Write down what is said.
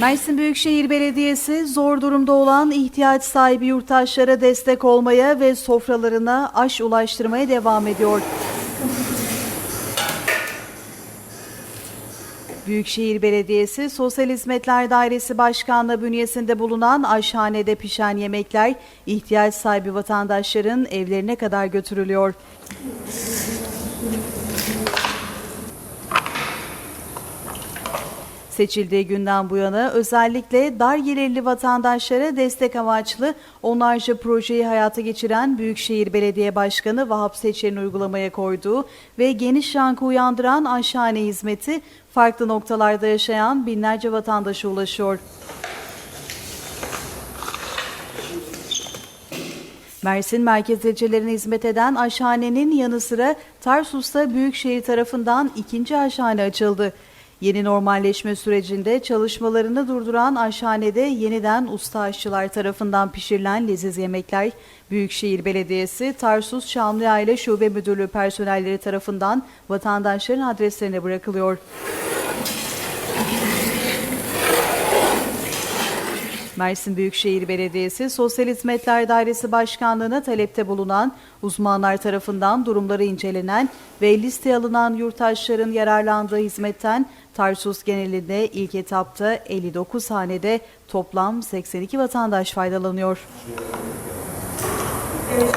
Mersin Büyükşehir Belediyesi zor durumda olan ihtiyaç sahibi yurttaşlara destek olmaya ve sofralarına aş ulaştırmaya devam ediyor. Büyükşehir Belediyesi Sosyal Hizmetler Dairesi Başkanlığı bünyesinde bulunan aşhanede pişen yemekler ihtiyaç sahibi vatandaşların evlerine kadar götürülüyor. Seçildiği günden bu yana özellikle dar gelirli vatandaşlara destek amaçlı onlarca projeyi hayata geçiren Büyükşehir Belediye Başkanı Vahap Seçer'in uygulamaya koyduğu ve geniş yankı uyandıran aşhane hizmeti farklı noktalarda yaşayan binlerce vatandaşa ulaşıyor. Mersin merkez ilçelerine hizmet eden aşhanenin yanı sıra Tarsus'ta Büyükşehir tarafından ikinci aşhane açıldı. Yeni normalleşme sürecinde çalışmalarını durduran aşhanede yeniden usta aşçılar tarafından pişirilen leziz yemekler Büyükşehir Belediyesi Tarsus Çamlıaile Şube Müdürlüğü personelleri tarafından vatandaşların adreslerine bırakılıyor. Mersin Büyükşehir Belediyesi Sosyal Hizmetler Dairesi Başkanlığı'na talepte bulunan uzmanlar tarafından durumları incelenen ve listeye alınan yurttaşların yararlandığı hizmetten Tarsus genelinde ilk etapta 59 hanede toplam 82 vatandaş faydalanıyor. Evet.